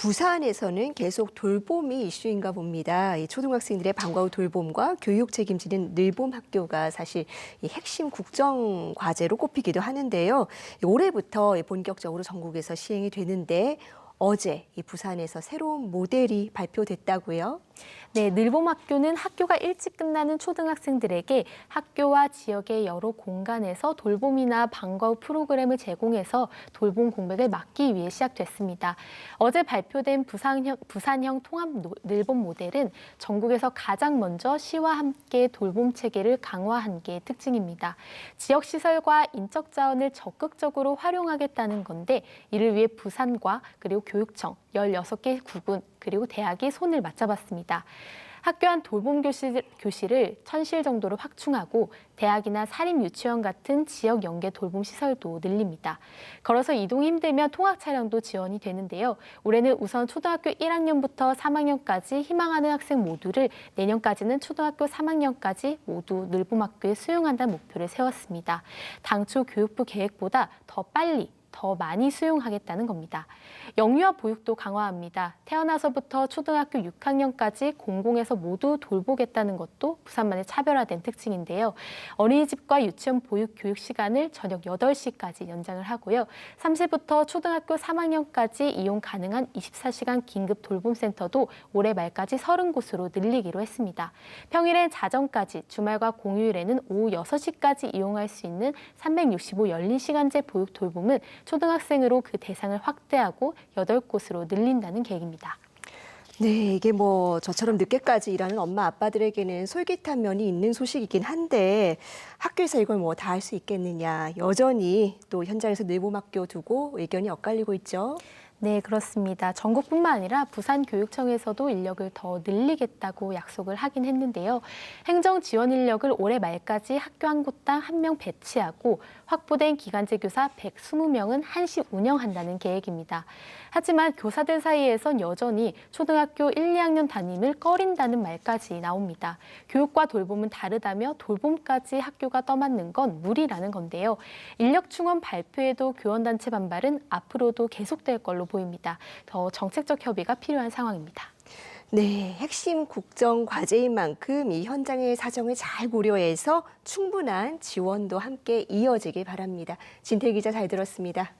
부산에서는 계속 돌봄이 이슈인가 봅니다. 이 초등학생들의 방과 후 돌봄과 교육 책임지는 늘봄 학교가 사실 이 핵심 국정 과제로 꼽히기도 하는데요. 올해부터 본격적으로 전국에서 시행이 되는데 어제 이 부산에서 새로운 모델이 발표됐다고요. 네, 늘봄학교는 학교가 일찍 끝나는 초등학생들에게 학교와 지역의 여러 공간에서 돌봄이나 방과 후 프로그램을 제공해서 돌봄 공백을 막기 위해 시작됐습니다. 어제 발표된 부산형, 부산형 통합 노- 늘봄 모델은 전국에서 가장 먼저 시와 함께 돌봄 체계를 강화한 게 특징입니다. 지역 시설과 인적 자원을 적극적으로 활용하겠다는 건데 이를 위해 부산과 그리고 교육청 16개 구군 그리고 대학이 손을 맞잡았습니다. 학교 한 돌봄 교실, 교실을 천실 정도로 확충하고 대학이나 사립 유치원 같은 지역 연계 돌봄 시설도 늘립니다. 걸어서 이동이 힘들면 통학 차량도 지원이 되는데요. 올해는 우선 초등학교 1학년부터 3학년까지 희망하는 학생 모두를 내년까지는 초등학교 3학년까지 모두 늘봄학교에 수용한다는 목표를 세웠습니다. 당초 교육부 계획보다 더 빨리 더 많이 수용하겠다는 겁니다. 영유아 보육도 강화합니다. 태어나서부터 초등학교 6학년까지 공공에서 모두 돌보겠다는 것도 부산만의 차별화된 특징인데요. 어린이집과 유치원 보육 교육 시간을 저녁 8시까지 연장을 하고요. 3시부터 초등학교 3학년까지 이용 가능한 24시간 긴급 돌봄센터도 올해 말까지 30곳으로 늘리기로 했습니다. 평일엔 자정까지, 주말과 공휴일에는 오후 6시까지 이용할 수 있는 365 열린 시간제 보육 돌봄은 초등학생으로 그 대상을 확대하고 8곳으로 늘린다는 계획입니다. 네, 이게 뭐 저처럼 늦게까지 일하는 엄마 아빠들에게는 솔깃한 면이 있는 소식이긴 한데 학교에서 이걸 뭐 다 할 수 있겠느냐 여전히 또 현장에서 늘봄학교 두고 의견이 엇갈리고 있죠. 네, 그렇습니다. 전국뿐만 아니라 부산교육청에서도 인력을 더 늘리겠다고 약속을 하긴 했는데요. 행정 지원 인력을 올해 말까지 학교 한 곳당 한 명 배치하고 확보된 기간제 교사 120명은 한시 운영한다는 계획입니다. 하지만 교사들 사이에선 여전히 초등학교 1, 2학년 담임을 꺼린다는 말까지 나옵니다. 교육과 돌봄은 다르다며 돌봄까지 학교가 떠맡는 건 무리라는 건데요. 인력 충원 발표에도 교원단체 반발은 앞으로도 계속될 걸로 보입니다. 더 정책적 협의가 필요한 상황입니다. 네, 핵심 국정 과제인 만큼 이 현장의 사정을 잘 고려해서 충분한 지원도 함께 이어지길 바랍니다. 진태 기자 잘 들었습니다.